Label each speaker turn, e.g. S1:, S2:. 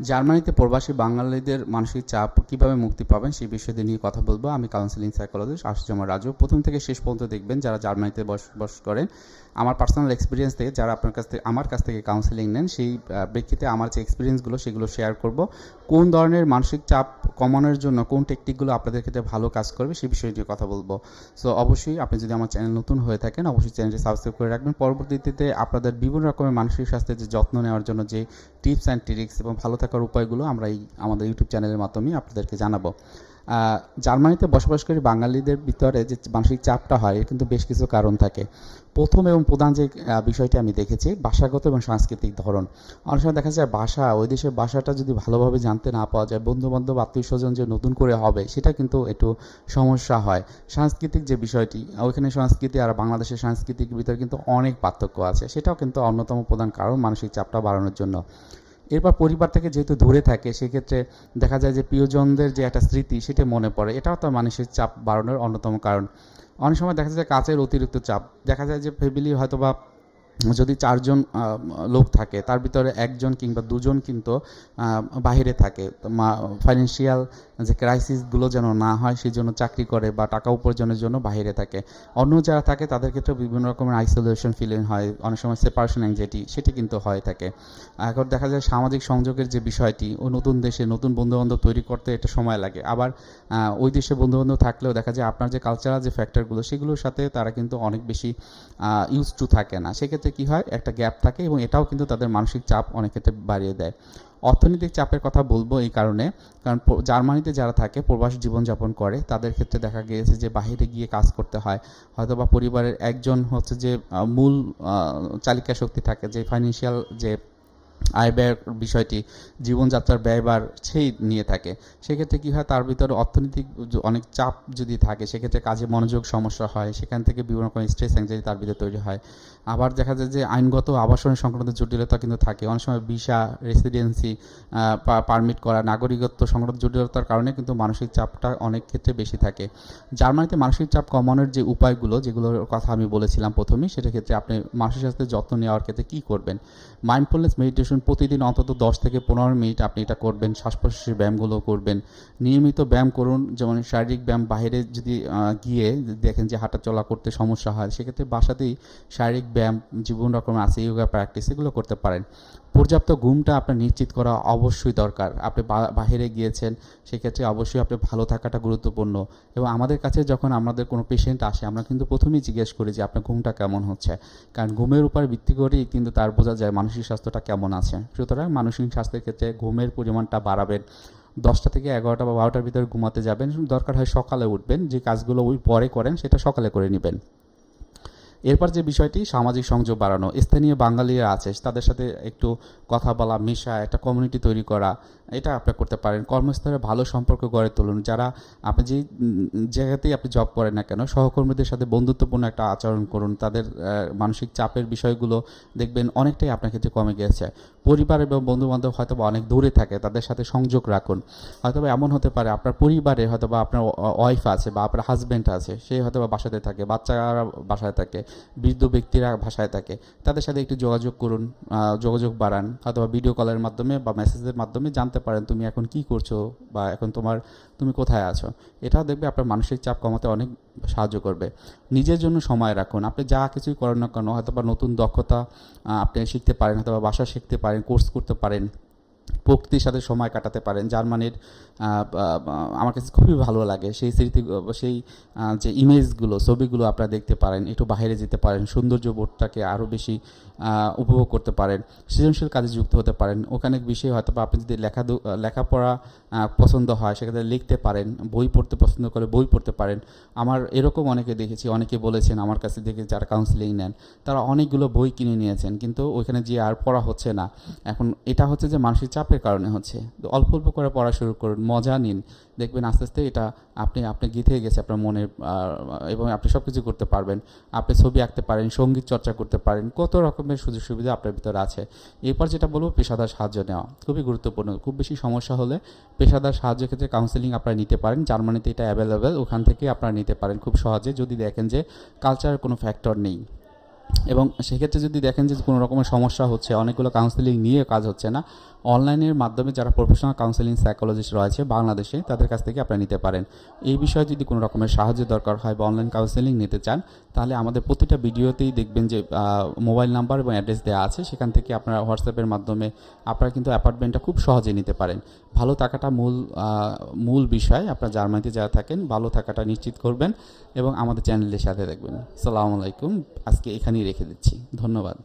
S1: জার্মানিতে প্রবাসী বাঙালিদের মানসিক চাপ কীভাবে মুক্তি পাবেন সেই বিষয়টি নিয়ে কথা বলব। আমি কাউন্সিলিং সাইকোলজিস্ট আশুজামা রাজু। প্রথম থেকে শেষ পর্যন্ত দেখবেন যারা জার্মানিতে বসবাস করেন। আমার পার্সোনাল এক্সপিরিয়েন্স থেকে যারা আপনার কাছ থেকে, আমার কাছ থেকে কাউন্সিলিং নেন, সেই প্রেক্ষিতে আমার যে এক্সপিরিয়েন্সগুলো সেগুলো শেয়ার করব। কোন ধরনের মানসিক চাপ কমানোর জন্য, কোন টেকনিকগুলো আপনাদের ক্ষেত্রে ভালো কাজ করবে সেই বিষয় নিয়ে কথা বলব। সো অবশ্যই আপনি যদি আমার চ্যানেল নতুন হয়ে থাকেন, অবশ্যই চ্যানেলটি সাবস্ক্রাইব করে রাখবেন। পরবর্তীতে আপনাদের বিভিন্ন রকমের মানসিক স্বাস্থ্যের যে যত্ন নেওয়ার জন্য যে টিপস অ্যান্ড ট্রিক্স এবং ভালো থাকার উপায়গুলো আমরা এই আমাদের ইউটিউব চ্যানেলের মাধ্যমে আপনাদেরকে জানাব। জার্মানিতে বসবাসকারী বাঙালিদের ভিতরে যে মানসিক চাপটা হয়, এর কিন্তু বেশ কিছু কারণ থাকে। প্রথম এবং প্রধান যে বিষয়টি আমি দেখেছি, ভাষাগত এবং সাংস্কৃতিক ধরন। অনেক সময় দেখা যায় ভাষা, ওই দেশের ভাষাটা যদি ভালোভাবে জানতে না পাওয়া যায় বন্ধু বান্ধব আত্মীয় স্বজন যে নতুন করে হবে, সেটা কিন্তু একটু সমস্যা হয়। সাংস্কৃতিক যে বিষয়টি, ওইখানে সংস্কৃতি আর বাংলাদেশের সাংস্কৃতিক ভিতরে কিন্তু অনেক পার্থক্য আছে। সেটাও কিন্তু অন্যতম প্রধান কারণ মানসিক চাপটা বাড়ানোর জন্য। এরপর পরিবার থেকে যেহেতু দূরে থাকে, সেক্ষেত্রে দেখা যায় যে প্রিয়জনদের যে একটা স্মৃতি সেটা মনে পড়ে। এটাও তার মানসিক চাপ বাড়ানোর অন্যতম কারণ। অনেক সময় দেখা যায় কাজের অতিরিক্ত চাপ। দেখা যায় যে ফ্যামিলি হয়তো বা যদি চারজন লোক থাকে, তার ভিতরে একজন কিংবা দুজন কিন্তু বাইরে থাকে। ফাইন্যান্সিয়াল যে ক্রাইসিসগুলো যেন না হয় সেই জন্য চাকরি করে বা টাকা উপার্জনের জন্য বাইরে থাকে। অন্য যারা থাকে, তাদের ক্ষেত্রে বিভিন্ন রকমের আইসোলেশন ফিলিং হয়। অনেক সময় সেপারেশন অ্যাংজাইটি সেটি কিন্তু হয়ে থাকে। এখন দেখা যায় সামাজিক সংযোগের যে বিষয়টি, ও নতুন দেশে নতুন বন্ধুবান্ধব তৈরি করতে একটা সময় লাগে। আবার ওই দেশে বন্ধুবান্ধব থাকলেও দেখা যায় আপনার যে কালচারাল যে ফ্যাক্টরগুলো সেগুলোর সাথে তারা কিন্তু অনেক বেশি ইউজ টু থাকে না। সেক্ষেত্রে কী হয়? একটা গ্যাপ থাকে এবং এটাও কিন্তু তাদের মানসিক চাপ অনেক ক্ষেত্রে বাড়িয়ে দেয়। অর্থনৈতিক চাপের কথা বলব এই কারণে, কারণ জার্মানিতে যারা থাকে, প্রবাসী জীবনযাপন করে, তাদের ক্ষেত্রে দেখা গিয়েছে যে বাহিরে গিয়ে কাজ করতে হয়। হয়তো বা পরিবারের একজন হচ্ছে যে মূল চালিকা শক্তি থাকে, যে ফাইন্যান্সিয়াল যে আয় ব্যয়ের বিষয়টি, জীবনযাত্রার ব্যয়ভার সেই নিয়ে থাকে। সেক্ষেত্রে কী হয়? তার ভিতরে অর্থনৈতিক অনেক চাপ যদি থাকে, সেক্ষেত্রে কাজে মনোযোগ সমস্যা হয়। সেখান থেকে বিভিন্ন রকম স্ট্রেস অ্যাংজাইটি তার ভিতরে তৈরি হয়। আবার দেখা যায় যে আইনগত আবাসনের সংক্রান্ত জটিলতা কিন্তু থাকে। অনেক সময় ভিসা রেসিডেন্সি পারমিট করা, নাগরিকত্ব সংক্রান্ত জটিলতার কারণে কিন্তু মানসিক চাপটা অনেক ক্ষেত্রে বেশি থাকে। জার্মানিতে মানসিক চাপ কমানোর যে উপায়গুলো, যেগুলোর কথা আমি বলেছিলাম প্রথমেই সেটার ক্ষেত্রে আপনি মানসিক স্বাস্থ্যের যত্ন নেওয়ার ক্ষেত্রে কী করবেন? মাইন্ডফুলনেস মেডিটেশন প্রতিদিন অন্তত দশ থেকে পনেরো মিনিট আপনি এটা করবেন শ্বাস প্রশ্বাসের ব্যায়ামগুলো করবেন। নিয়মিত ব্যায়াম করুন, যেমন শারীরিক ব্যায়াম বাইরে যদি গিয়ে দেখেন যে হাঁটা চলা করতে সমস্যা হয়, সেক্ষেত্রে বাসাতেই শারীরিক ব্যায়াম জীবন রকম আছে ইয়োগা প্র্যাকটিস এগুলো করতে পারেন। পর্যাপ্ত ঘুমটা আপনার নিশ্চিত করা অবশ্যই দরকার। আপনি বা- বাইরে গিয়েছেন, সেক্ষেত্রে অবশ্যই আপনি ভালো থাকাটা গুরুত্বপূর্ণ। এবং আমাদের কাছে যখন আমাদের কোনো পেশেন্ট আসে, আমরা কিন্তু প্রথমেই জিজ্ঞেস করি যে, আপনার ঘুমটা কেমন হচ্ছে? কারণ ঘুমের উপর ভিত্তি করেই কিন্তু তার বোঝা যায় মানসিক স্বাস্থ্যটা কেমন আছে। সুতরাং মানসিক স্বাস্থ্যের ক্ষেত্রে ঘুমের পরিমাণটা বাড়াবেন। দশটা থেকে এগারোটা বা বারোটার ভিতরে ঘুমাতে যাবেন। দরকার হয় সকালে উঠবেন। যে কাজগুলো ওই পরে করেন, সেটা সকালে করে নেবেন। এরপর যে বিষয়টি, সামাজিক সংযোগ বাড়ানো। স্থানীয় বাঙালিরা আছে, তাদের সাথে একটু কথা বলা, মেশা, একটা কমিউনিটি তৈরি করা এটা আপনি করতে পারেন। কর্মস্থলে ভালো সম্পর্ক গড়ে তুলুন। যারা আপনি যে জায়গাতেই আপনি জব করেন না কেন, সহকর্মীদের সাথে বন্ধুত্বপূর্ণ একটা আচরণ করুন। তাদের মানসিক চাপের বিষয়গুলো দেখবেন অনেকটাই আপনার ক্ষেত্রে কমে গেছে। পরিবার এবং বন্ধু বান্ধব হয়তো বা অনেক দূরে থাকে, তাদের সাথে সংযোগ রাখুন। হয়তো এমন হতে পারে আপনার পরিবারে হয়তো বা আপনার ওয়াইফ আছে বা আপনার হাজব্যান্ড আছে, সে হয়তো বা বাসাতে থাকে, বাচ্চারা বাসায় থাকে, বৃদ্ধ ব্যক্তিরা ভাষায় থাকে। তাদের সাথে একটু যোগাযোগ করুন যোগাযোগ বাড়ান। হয়তো বা ভিডিও কলের মাধ্যমে বা মেসেজের মাধ্যমে জানতে পারেন তুমি এখন কি করছ বা এখন তোমার তুমি কোথায় আছো। এটাও দেখবে আপনার মানসিক চাপ কমাতে অনেক সাহায্য করবে। নিজের জন্য সময় রাখুন। আপনি যা কিছুই করেন না কেন হয়তো বা নতুন দক্ষতা আপনি শিখতে পারেন হয়তো বা ভাষা শিখতে পারেন কোর্স করতে পারেন প্রকৃতির সাথে সময় কাটাতে পারেন। জার্মানির আমার কাছে খুবই ভালো লাগে। সেই স্মৃতি, সেই যে ইমেজগুলো, ছবিগুলো আপনারা দেখতে পারেন, একটু বাইরে যেতে পারেন, সৌন্দর্য বোধটাকে আরও বেশি উপভোগ করতে পারেন, সৃজনশীল কাজে যুক্ত হতে পারেন। ওখানে বিষয়ে হয়তো বা আপনি যদি লেখা লেখাপড়া পছন্দ হয়, সেক্ষেত্রে লিখতে পারেন, বই পড়তে পছন্দ করে বই পড়তে পারেন। আমার এরকম অনেকে দেখেছি, অনেকে বলেছেন, আমার কাছে দেখে যারা কাউন্সিলিং নেন, তারা অনেকগুলো বই কিনে নিয়েছেন, কিন্তু ওইখানে যে আর পড়া হচ্ছে না। এখন এটা হচ্ছে যে মানসিক চাপের কারণে হচ্ছে। অল্প অল্প করে পড়া শুরু করুন, মজা নিন। দেখবেন আস্তে আস্তে এটা আপনি আপনি গেঁথে গেছে আপনার মনে এবং আপনি সব কিছু করতে পারবেন। আপনি ছবি আঁকতে পারেন, সংগীত চর্চা করতে পারেন, কত রকমের সুযোগ সুবিধা আপনার ভিতরে আছে। এরপর যেটা বলব, পেশাদার সাহায্য নেওয়া। খুবই গুরুত্বপূর্ণ। খুব বেশি সমস্যা হলে পেশাদার সাহায্যের ক্ষেত্রে কাউন্সেলিং আপনারা নিতে পারেন। জার্মানিতে এটা অ্যাভেলেবেল ওখান থেকে আপনারা নিতে পারেন খুব সহজে। যদি দেখেন যে কালচারের কোনো ফ্যাক্টর নেই। এবং সেক্ষেত্রে যদি দেখেন যে কোনো রকমের সমস্যা হচ্ছে, অনেকগুলো কাউন্সেলিং নিয়ে কাজ হচ্ছে না অনলাইনের মাধ্যমে যারা প্রফেশনাল কাউন্সেলিং সাইকোলজিস্ট রয়েছে বাংলাদেশে, তাদের কাছ থেকে আপনারা নিতে পারেন। এই বিষয়ে যদি কোনো রকমের সাহায্য দরকার হয় বা অনলাইন কাউন্সেলিং নিতে চান, তাহলে আমাদের প্রতিটা ভিডিওতেই দেখবেন যে মোবাইল নাম্বার এবং অ্যাড্রেস দেওয়া আছে। সেখান থেকে আপনারা হোয়াটসঅ্যাপের মাধ্যমে আপনারা কিন্তু অ্যাপার্টমেন্টটা খুব সহজে নিতে পারেন। ভালো থাকাটা মূল মূল বিষয়। আপনারা জার্মানিতে যারা থাকেন, ভালো থাকাটা নিশ্চিত করবেন এবং আমাদের চ্যানেলের সাথে দেখবেন। সালামু আলাইকুম। আজকে এখানেই রেখে দিচ্ছি। ধন্যবাদ।